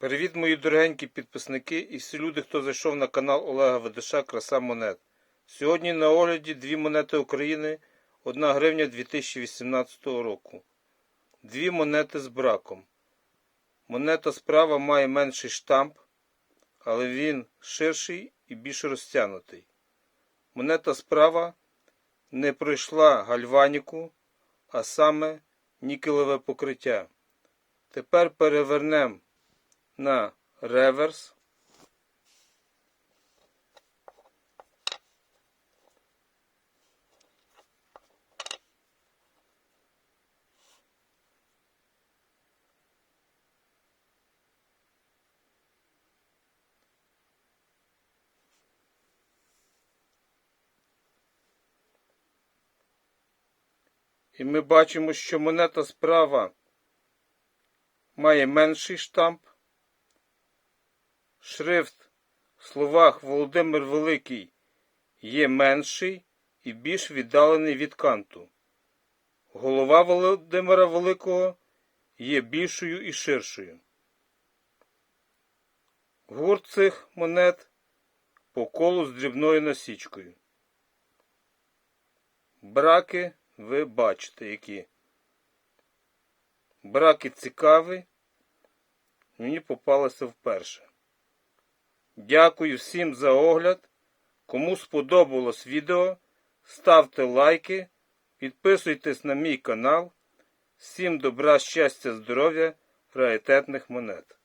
Привіт, мої дорогенькі підписники і всі люди, хто зайшов на канал Олега Ведеша Краса Монет. Сьогодні на огляді дві монети України 1 гривня 2018 року. Дві монети з браком. Монета справа має менший штамп, але він ширший і більш розтягнутий. Монета справа не пройшла гальваніку, а саме нікелеве покриття. Тепер перевернемо на реверс. І ми бачимо, що монета справа має менший штамп. Шрифт в словах Володимир Великий є менший і більш віддалений від канту. Голова Володимира Великого є більшою і ширшою. Гурт цих монет по колу з дрібною насічкою. Браки ви бачите які. Браки цікаві. Мені попалося вперше. Дякую всім за огляд. Кому сподобалось відео, ставте лайки, підписуйтесь на мій канал. Всім добра, щастя, здоров'я, раритетних монет.